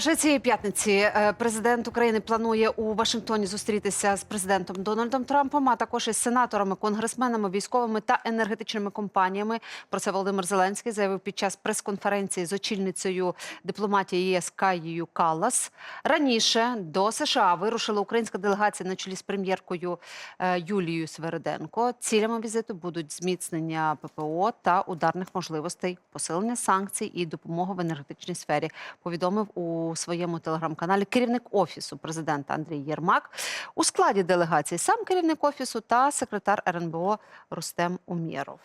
вже цієї п'ятниці е, президент України планує у Вашингтоні зустрітися з президентом Дональдом Трампом, а також із сенаторами, конгресменами, військовими та енергетичними компаніями. Про це Володимир Зеленський заявив під час прес-конференції з очільницею дипломатії ЄС Каєю Каллас. Раніше до США вирушила українська делегація на чолі з прем'єркою е, Юлією Свериденко. Цілями візиту будуть зміцнення ППО та ударних можливостей, посилення санкцій і допомога в енергетичній сфері. Повідомив у своєму телеграм-каналі керівник офісу президента Андрій Єрмак. У складі делегації сам керівник офісу та секретар РНБО Рустем Умєров.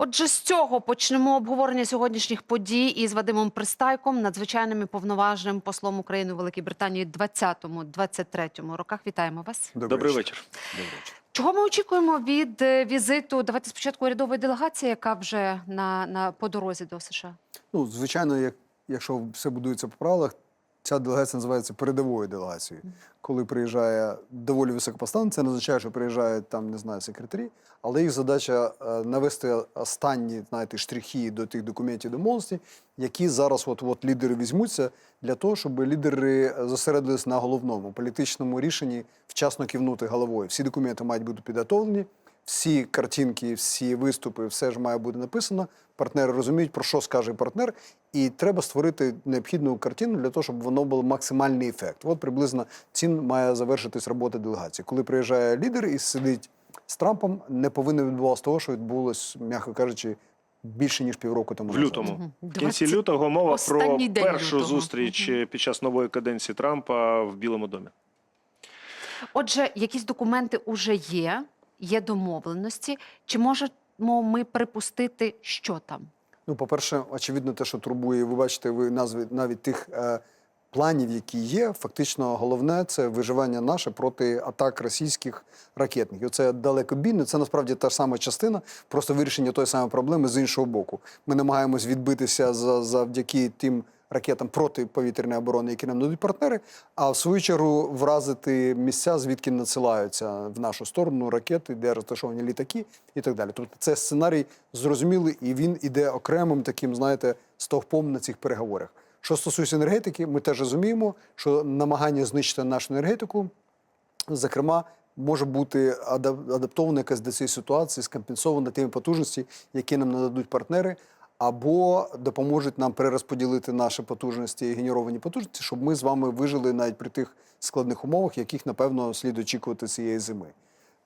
Отже, з цього почнемо обговорення сьогоднішніх подій із Вадимом Пристайком, надзвичайним і повноважним послом України у Великій Британії 20-23 роках. Вітаємо вас. Добрий вечір. Добрий вечір. Чого ми очікуємо від е, візиту? Давайте спочатку урядової делегації, яка вже на, на по дорозі до США. Ну, звичайно, як, якщо все будується по правилах, ця делегація називається передовою делегацією. Коли приїжджає доволі високопоставлений, це не означає, що приїжджають там, не знаю, секретарі, але їх задача е, навести останні знаєте, штрихи до тих документів домовленості, які зараз от, от лідери візьмуться для того, щоб лідери зосередились на головному політичному рішенні вчасно кивнути головою. Всі документи мають бути підготовлені. Всі картинки, всі виступи, все ж має бути написано. Партнери розуміють, про що скаже партнер, і треба створити необхідну картину для того, щоб воно було максимальний ефект. От приблизно цим має завершитись робота делегації. Коли приїжджає лідер і сидить з Трампом, не повинно відбуватися того, що відбулось, м'яко кажучи, більше ніж півроку тому В лютому. В кінці лютого мова про Останній першу лютого. зустріч під час нової каденції Трампа в Білому домі. Отже, якісь документи вже є, є домовленості. Чи можемо ми припустити, що там? Ну, по-перше, очевидно, те, що турбує, ви бачите, ви назви навіть тих е, планів, які є. Фактично, головне це виживання наше проти атак російських ракетників. Це далекобійне, це насправді та ж сама частина, просто вирішення тої самої проблеми з іншого боку. Ми намагаємось відбитися за, завдяки тим ракетам протиповітряної оборони, які нам дадуть партнери, а в свою чергу вразити місця, звідки надсилаються в нашу сторону ракети, де розташовані літаки і так далі. Тобто це сценарій зрозумілий, і він іде окремим таким, знаєте, стовпом на цих переговорах. Що стосується енергетики, ми теж розуміємо, що намагання знищити нашу енергетику, зокрема, може бути адаптована якась до цієї ситуації, скомпенсована тими потужності, які нам нададуть партнери, або допоможуть нам перерозподілити наші потужності і генеровані потужності, щоб ми з вами вижили навіть при тих складних умовах, яких напевно слід очікувати цієї зими.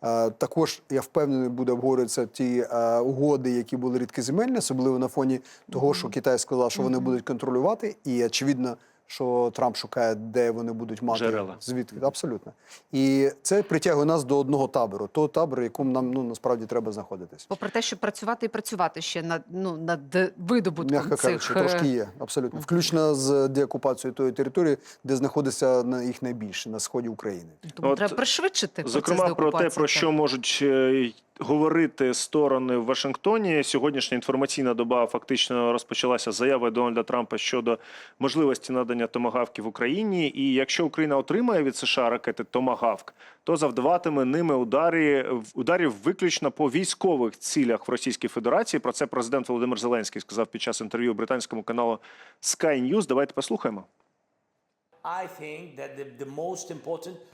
Е, Також я впевнений, буде обговорюватися ті е, угоди, які були рідкоземельні, особливо на фоні того, що Китай сказав, що вони будуть контролювати, і очевидно, що Трамп шукає, де вони будуть мати Джерела. звідки абсолютно. І це притягує нас до одного табору, того табору, якому нам ну насправді треба знаходитись. Попри те, щоб працювати і працювати ще над ну над видобутком М'яко цих кажучи, трошки є, абсолютно. Включно з деокупацією тої території, де знаходиться на їх найбільше на сході України. Тому От, треба пришвидшити Зокрема, про те, про що можуть е, говорити сторони в Вашингтоні. Сьогоднішня інформаційна доба фактично розпочалася заяви Дональда Трампа щодо можливості надання томагавків Україні. І якщо Україна отримає від США ракети Томагавк, то завдаватиме ними ударі ударів виключно по військових цілях в Російській Федерації. Про це президент Володимир Зеленський сказав під час інтерв'ю британському каналу Sky News. Давайте послухаємо.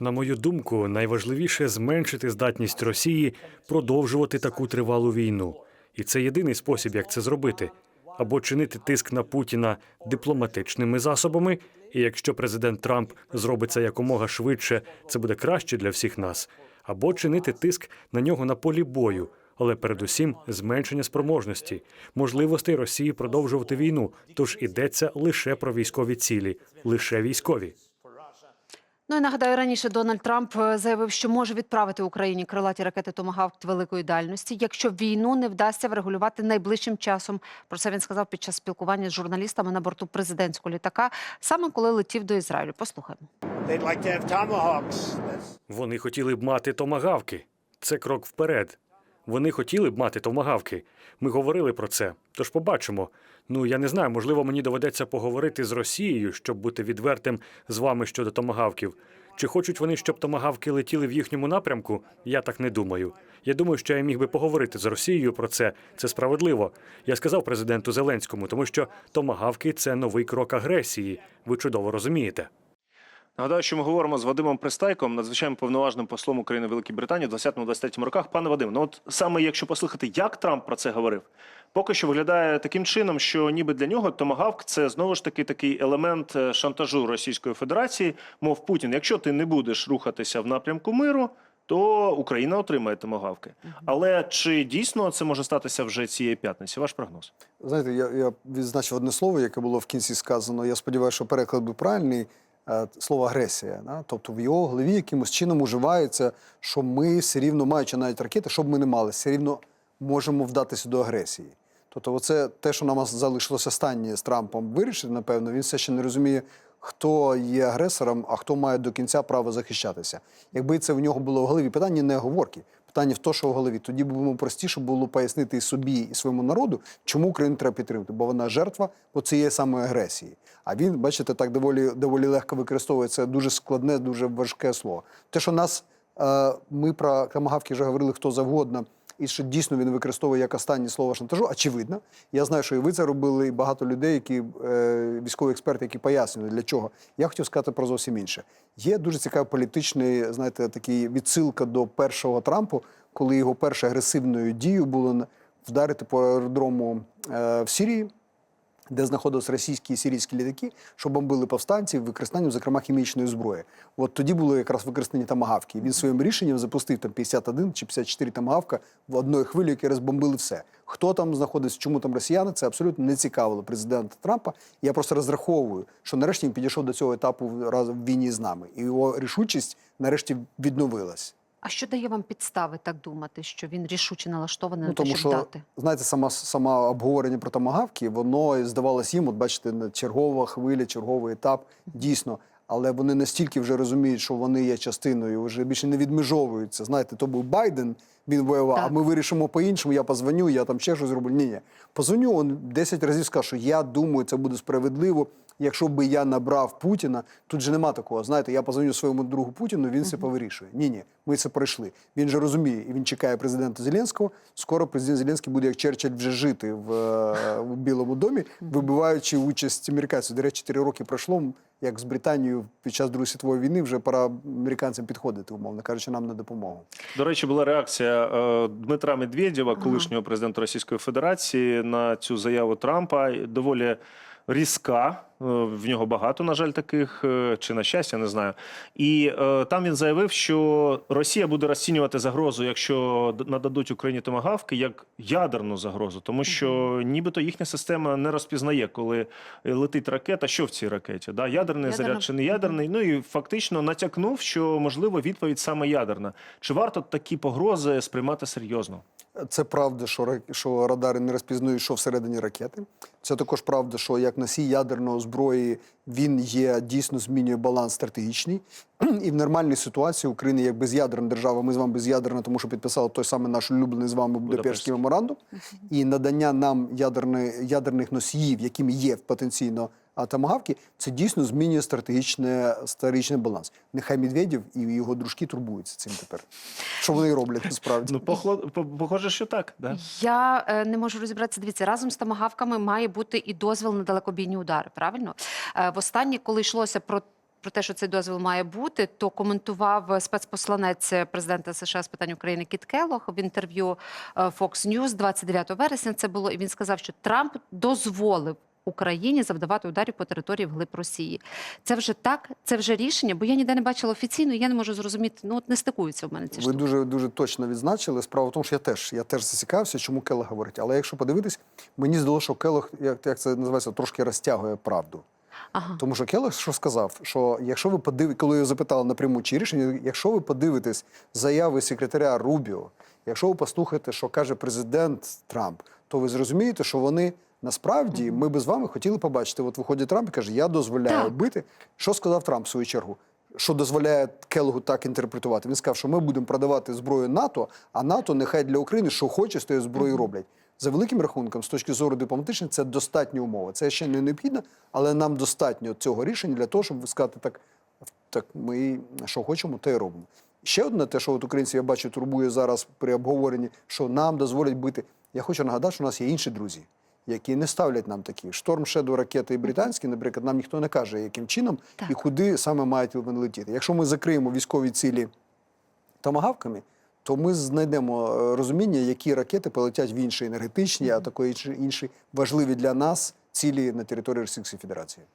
На мою думку, найважливіше зменшити здатність Росії продовжувати таку тривалу війну, і це єдиний спосіб, як це зробити, або чинити тиск на Путіна дипломатичними засобами. І якщо президент Трамп зробить це якомога швидше, це буде краще для всіх нас, або чинити тиск на нього на полі бою, але передусім зменшення спроможності, можливостей Росії продовжувати війну. Тож ідеться лише про військові цілі, лише військові. Ну і нагадаю, раніше Дональд Трамп е, заявив, що може відправити Україні крилаті ракети Томагавк великої дальності, якщо війну не вдасться врегулювати найближчим часом. Про це він сказав під час спілкування з журналістами на борту президентського літака, саме коли летів до Ізраїлю. Послухаємо. like Вони хотіли б мати томагавки. Це крок вперед. Вони хотіли б мати томагавки. Ми говорили про це. Тож побачимо. Ну я не знаю, можливо, мені доведеться поговорити з Росією, щоб бути відвертим з вами щодо томагавків. Чи хочуть вони, щоб томагавки летіли в їхньому напрямку? Я так не думаю. Я думаю, що я міг би поговорити з Росією про це. Це справедливо. Я сказав президенту Зеленському, тому що томагавки це новий крок агресії. Ви чудово розумієте. Нагадаю, що ми говоримо з Вадимом Пристайком, надзвичайним повноважним послом України в Великій Британії в 20-23 роках. Пане Вадим, ну от саме якщо послухати, як Трамп про це говорив, поки що виглядає таким чином, що ніби для нього томагавк це знову ж таки такий елемент е, шантажу Російської Федерації. Мов Путін, якщо ти не будеш рухатися в напрямку миру. То Україна отримає томагавки. Але чи дійсно це може статися вже цієї п'ятниці? Ваш прогноз? Знаєте, я, я відзначив одне слово, яке було в кінці сказано. Я сподіваюся, що переклад був правильний. Е, Слово агресія. Да? Тобто в його голові якимось чином уживається, що ми все рівно, маючи навіть ракети, що б ми не мали, все рівно можемо вдатися до агресії. Тобто, оце те, що нам залишилося останнє з Трампом вирішити, напевно, він все ще не розуміє, хто є агресором, а хто має до кінця право захищатися. Якби це в нього було в голові, питання не оговорки. Питання в то, що в голові. Тоді б йому простіше було пояснити і собі, і своєму народу, чому Україну треба підтримати, бо вона жертва бо цієї самої агресії. А він, бачите, так доволі доволі легко використовує це дуже складне, дуже важке слово. Те, що нас е, ми про камагавки вже говорили хто завгодно, і що дійсно він використовує як останнє слово шантажу, очевидно. Я знаю, що і ви це робили, і багато людей, які е, військові експерти, які пояснюють для чого. Я хотів сказати про зовсім інше. Є дуже цікавий політичний, знаєте, такий відсилка до першого Трампу, коли його першою агресивною дією було вдарити по аеродрому е, в Сирії де знаходились російські і сирійські літаки, що бомбили повстанців використанням, зокрема, хімічної зброї. От тоді було якраз використання тамагавки. Він своїм рішенням запустив там 51 чи 54 тамагавка в одної хвилі, які розбомбили все. Хто там знаходиться, чому там росіяни, це абсолютно не цікавило президента Трампа. Я просто розраховую, що нарешті він підійшов до цього етапу разом в війні з нами, і його рішучість нарешті відновилась. А що дає вам підстави так думати, що він рішуче налаштований Ну, на те, тому щоб що, дати? знаєте, сама, сама обговорення про томагавки, воно здавалось їм, от бачите, на- чергова хвиля, черговий етап, дійсно. Але вони настільки вже розуміють, що вони є частиною, вже більше не відмежовуються. Знаєте, то був Байден, він воював, а ми вирішимо по-іншому, я позвоню, я там ще щось зроблю. Ні, ні. Позвоню, він 10 разів скаже, що я думаю, це буде справедливо. Якщо би я набрав Путіна, тут же нема такого. Знаєте, я позвоню своєму другу Путіну, він все повирішує. Ні, ні, ми це пройшли. Він же розуміє, і він чекає президента Зеленського. Скоро президент Зеленський буде як Черчилль вже жити в, е, в Білому домі, вибиваючи участь американців. До речі, 4 роки пройшло. Як з Британією під час Другої світової війни вже пора американцям підходити, умовно кажучи, нам на допомогу. До речі, була реакція е, Дмитра Медведєва, колишнього президента Російської Федерації, на цю заяву Трампа. Доволі різка. Е, В нього багато, на жаль, таких е, чи на щастя, не знаю. І е, там він заявив, що Росія буде розцінювати загрозу, якщо нададуть Україні томагавки, як ядерну загрозу, тому що нібито їхня система не розпізнає, коли летить ракета, що в цій ракеті. Да? Ядерний Ядерна. заряд чи не ядерний. Ну і фактично натякнув, що можливо відповідь саме ядерна. Чи варто такі погрози сприймати серйозно? Це правда, що, що радари не розпізнають, що всередині ракети. Це також правда, що як носій ядерної зброї він є дійсно змінює баланс стратегічний. І в нормальній ситуації України як без'ядерна держава, ми з вами без'ядерна, тому що підписали той самий наш улюблений з вами Будапештський меморандум. І надання нам ядерних ядерних носіїв, якими є потенційно а, томагавки, це дійсно змінює стратегічне, стратегічний баланс. Нехай Медведєв і його дружки турбуються цим тепер. Що вони роблять насправді. Ну, похоже, що так. Да? Я е, не можу розібратися. Дивіться, разом з томагавками має бути і дозвіл на далекобійні удари. Правильно? Е, Востаннє, коли йшлося про. Про те, що цей дозвіл має бути, то коментував спецпосланець президента США з питань України Кіт Келлог в інтерв'ю е, Fox News 29 вересня. Це було, і він сказав, що Трамп дозволив Україні завдавати ударів по території вглиб Росії. Це вже так, це вже рішення, бо я ніде не бачила офіційно, і я не можу зрозуміти. Ну от не стикуються в мене ці Ви штуки. дуже дуже точно відзначили. Справа в тому, що я теж я теж зацікавився, чому Келлог говорить. Але якщо подивитись, мені здалося, що Келлог, як, як це називається, трошки розтягує правду. Ага. Тому що Келлог що сказав, що якщо ви подив... коли його запитали напряму чи рішення, якщо ви подивитесь заяви секретаря Рубіо, якщо ви послухаєте, що каже президент Трамп, то ви зрозумієте, що вони насправді ми би з вами хотіли побачити. От виходить Трамп і каже, я дозволяю Так. бити. Що сказав Трамп в свою чергу? Що дозволяє Келлогу так інтерпретувати? Він сказав, що ми будемо продавати зброю НАТО, а НАТО нехай для України що хоче з тією зброєю роблять. За великим рахунком, з точки зору дипломатичної, це достатня умова. Це ще не необхідно, але нам достатньо цього рішення для того, щоб сказати так. так ми що хочемо, те й робимо. Ще одне, те, що от українці, я бачу, турбує зараз при обговоренні, що нам дозволять бити. Я хочу нагадати, що у нас є інші друзі, які не ставлять нам такі. Шторм Шедоу ракети британські, наприклад, нам ніхто не каже, яким чином Так. і куди саме мають вони летіти. Якщо ми закриємо військові цілі томагавками, то ми знайдемо е, розуміння, які ракети полетять в інші енергетичні, а такої чи інші важливі для нас цілі на території Російської Федерації.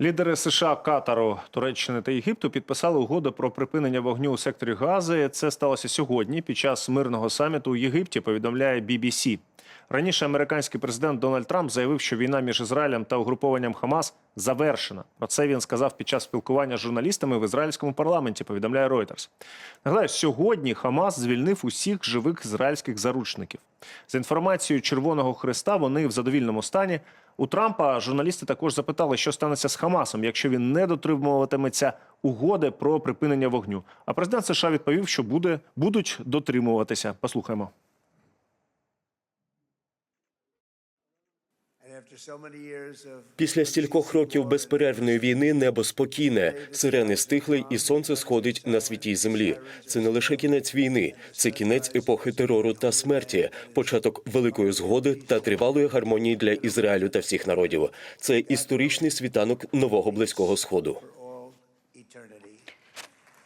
Лідери США, Катару, Туреччини та Єгипту підписали угоду про припинення вогню у секторі Гази. Це сталося сьогодні під час мирного саміту у Єгипті. Повідомляє BBC. Раніше американський президент Дональд Трамп заявив, що війна між Ізраїлем та угрупованням Хамас завершена. Про це він сказав під час спілкування з журналістами в ізраїльському парламенті. Повідомляє Reuters. Нагадаю, сьогодні Хамас звільнив усіх живих ізраїльських заручників. За інформацією Червоного Христа, вони в задовільному стані. У Трампа журналісти також запитали, що станеться з Хамасом, якщо він не дотримуватиметься угоди про припинення вогню. А президент США відповів, що буде будуть дотримуватися. Послухаємо. Після стількох років безперервної війни небо спокійне, сирени стихли, і сонце сходить на світій землі. Це не лише кінець війни, це кінець епохи терору та смерті, початок великої згоди та тривалої гармонії для Ізраїлю та всіх народів. Це історичний світанок нового близького сходу.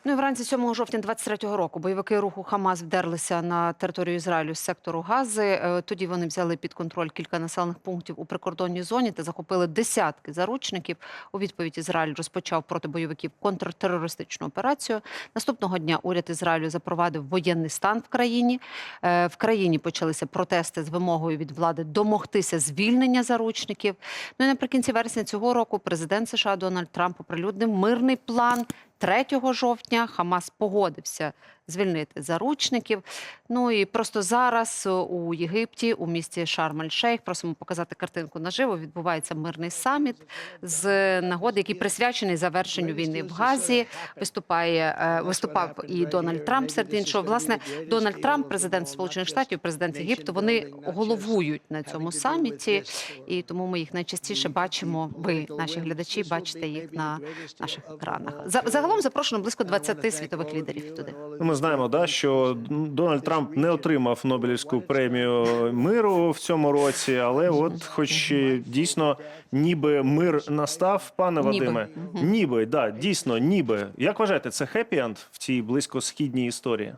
Ну і вранці 7 жовтня 23-го року бойовики руху Хамас вдерлися на територію Ізраїлю з сектору Гази. Е, Тоді вони взяли під контроль кілька населених пунктів у прикордонній зоні та захопили десятки заручників. У відповідь Ізраїль розпочав проти бойовиків контртерористичну операцію. Наступного дня уряд Ізраїлю запровадив воєнний стан в країні. Е, В країні почалися протести з вимогою від влади домогтися звільнення заручників. Ну і наприкінці вересня цього року президент США Дональд Трамп оприлюднив мирний план. 3 жовтня Хамас погодився звільнити заручників. Ну і просто зараз е, у Єгипті, у місті Шарм-ель-Шейх, просимо показати картинку наживо. Відбувається мирний саміт з нагоди, який присвячений завершенню війни в Газі. Виступає е, виступав і Дональд Трамп серед іншого. Власне, Дональд Трамп, президент Сполучених Штатів, президент Єгипту. Вони головують на цьому саміті, і тому ми їх найчастіше бачимо. Ви, наші глядачі, бачите їх на наших екранах. За- Загалом запрошено близько 20 світових лідерів туди. Ми знаємо, да, що Дональд Трамп не отримав Нобелівську премію миру в цьому році, але от, хоч дійсно, ніби мир настав, пане Вадиме, ніби, да, дійсно, ніби. Як вважаєте, це хеппі-енд в цій близькосхідній історії?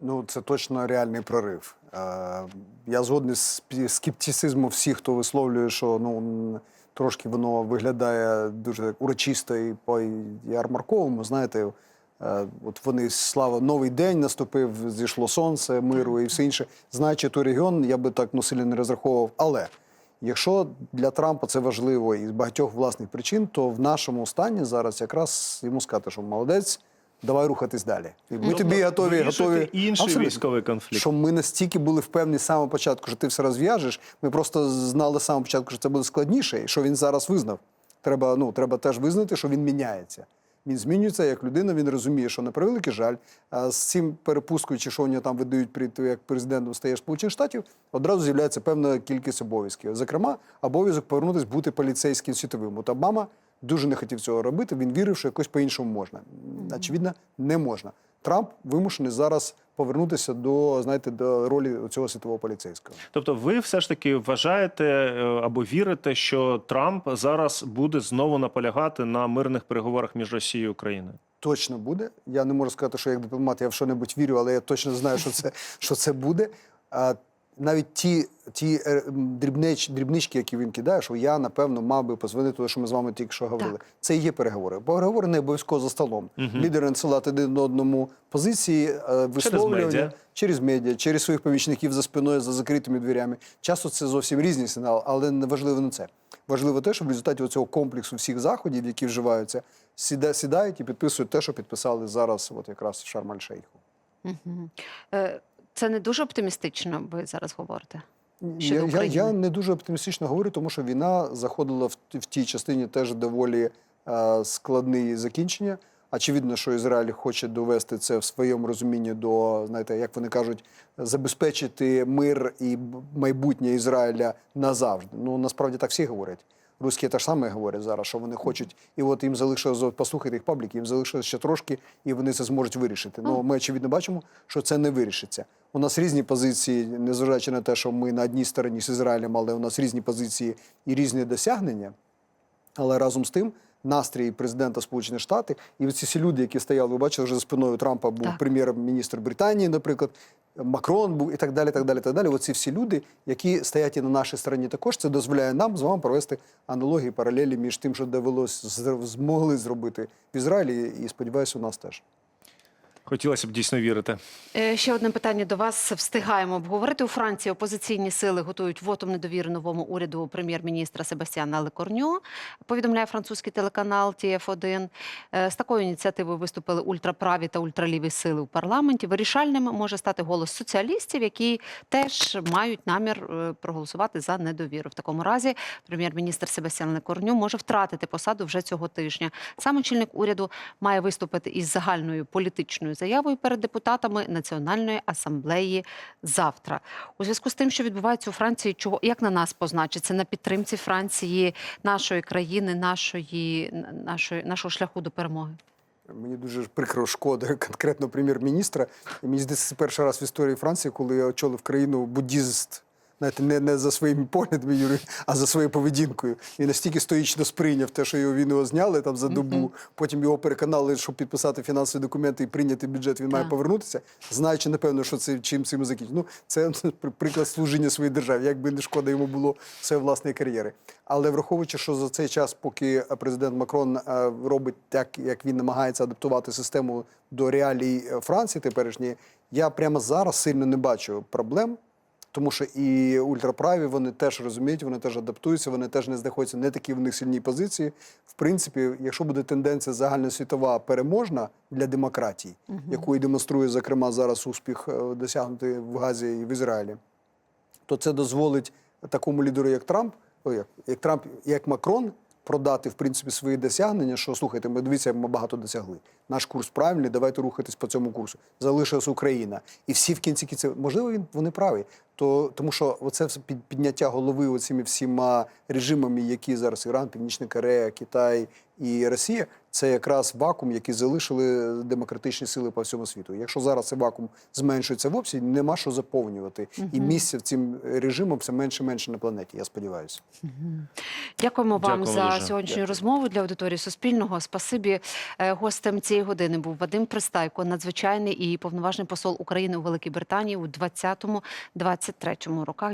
Ну, це точно реальний прорив. Е, я згодний з скептицизмом всіх, хто висловлює, що ну трошки воно виглядає дуже урочисто і по ярмарковому. Знаєте, от вони слава новий день наступив, зійшло сонце, миру і все інше. Знаючи той регіон, я би так ну, сильно не розраховував. Але якщо для Трампа це важливо і з багатьох власних причин, то в нашому стані зараз якраз йому сказати, що молодець. Давай рухатись далі. Ми тобі готові, готові інший Абсолютно. військовий конфлікт. Що ми настільки були впевнені з самого початку, що ти все розв'яжеш. Ми просто знали з самого початку, що це буде складніше, і що він зараз визнав. Треба, ну, треба теж визнати, що він міняється. Він змінюється як людина, він розуміє, що на превеликий жаль, а з цим перепускуючи, що у нього там видають при тому, як президентом стає Сполучених Штатів, одразу з'являється певна кількість обов'язків. Зокрема, обов'язок повернутися бути поліцейським світовим. От Обама дуже не хотів цього робити. Він вірив, що якось по-іншому можна. Очевидно, не можна. Трамп вимушений зараз повернутися до знаєте до ролі цього світового поліцейського. Тобто, ви все ж таки вважаєте е, або вірите, що Трамп зараз буде знову наполягати на мирних переговорах між Росією і Україною? Точно буде. Я не можу сказати, що як дипломат я в що-небудь вірю, але я точно знаю, що це, що це буде. Навіть ті, ті е, дрібнич, дрібнички, які він кидає, що я напевно мав би позвонити, тому що ми з вами тільки що говорили. Це і є переговори. Переговори не обов'язково за столом. Лідери надсилати один одному позиції, е, висловлювання медіа. через медіа, через своїх помічників за спиною, за закритими дверями. Часто це зовсім різні сигнали, але не важливо не це. Важливо те, що в результаті цього комплексу всіх заходів, які вживаються, сідають і підписують те, що підписали зараз, от якраз в Шарм-аль-Шейху. Мгм. Це не дуже оптимістично, ви зараз говорите. Я, я, я не дуже оптимістично говорю, тому що війна заходила в, в тій частині теж доволі е, складні закінчення. Очевидно, що Ізраїль хоче довести це в своєму розумінні до, знаєте, як вони кажуть, забезпечити мир і майбутнє Ізраїля назавжди. Ну насправді так всі говорять. Русські те ж саме говорять зараз, що вони хочуть, і от їм залишилось послухати їх пабліки, їм залишилось ще трошки, і вони це зможуть вирішити. Ну ми очевидно бачимо, що це не вирішиться. У нас різні позиції, незважаючи на те, що ми на одній стороні з Ізраїлем, але у нас різні позиції і різні досягнення. Але разом з тим настрій президента Сполучених Штатів і ці всі люди, які стояли, ви бачили, вже за спиною Трампа був прем'єр-міністр Британії, наприклад, Макрон був і так далі. так далі, так далі. Оці всі люди, які стоять і на нашій стороні, також це дозволяє нам з вами провести аналогії, паралелі між тим, що довелось змогли зробити в Ізраїлі, і сподіваюся, у нас теж. Хотілося б дійсно вірити. Е, Ще одне питання до вас. Встигаємо обговорити. У Франції опозиційні сили готують вотум недовіри новому уряду прем'єр-міністра Себастьяна Лекорню. Повідомляє французький телеканал TF1. Е, З такою ініціативою виступили ультраправі та ультраліві сили у парламенті. Вирішальним може стати голос соціалістів, які теж мають намір е, проголосувати за недовіру. В такому разі прем'єр-міністр Себастьян Лекорню може втратити посаду вже цього тижня. Сам очільник уряду має виступити із загальною політичною заявою перед депутатами Національної асамблеї завтра. У зв'язку з тим, що відбувається у Франції, чого як на нас позначиться на підтримці Франції, нашої країни, нашої, нашої нашого шляху до перемоги. Мені дуже прикро шкода конкретно прем'єр-міністра. Мені здається, це перший раз в історії Франції, коли я очолив країну буддіст. Знаєте, не, не за своїми поглядами, Юрій, а за своєю поведінкою. Він настільки стоїчно сприйняв те, що його він його зняли там за добу. Потім його переконали, щоб підписати фінансові документи і прийняти бюджет, він має повернутися, знаючи, напевно, що це чим цим закінчить. Ну, це приклад служіння своїй державі, як би не шкода йому було своєї власної кар'єри. Але враховуючи, що за цей час, поки президент Макрон е, робить так, як він намагається адаптувати систему до реалій е, Франції теперішньої, я прямо зараз сильно не бачу проблем. Тому що і ультраправі вони теж розуміють, вони теж адаптуються, вони теж не знаходяться не такі в них сильні позиції. В принципі, якщо буде тенденція загальносвітова переможна для демократії, яку і демонструє зокрема зараз успіх досягнути досягнутий в Газі і в Ізраїлі, то це дозволить такому лідеру, як Трамп, як, як Трамп, як Макрон, продати в принципі свої досягнення. Що слухайте, ми дивіться, ми багато досягли. Наш курс правильний, давайте рухатись по цьому курсу. Залишилась Україна, і всі в кінці кінців, можливо, він вони праві. То тому, що оце підняття голови оціми всіма режимами, які зараз Іран, Північна Корея, Китай і Росія, це якраз вакуум, який залишили демократичні сили по всьому світу. Якщо зараз цей вакуум зменшується в обсязі, нема що заповнювати, і місця цим режимом все менше і менше на планеті. Я сподіваюся. Дякуємо вам Дякуємо за дуже. сьогоднішню Дякую. розмову для аудиторії Суспільного. Спасибі. Е, Гостем цієї години був Вадим Пристайко, надзвичайний і повноважний посол України у Великій Британії у 20-23 роках.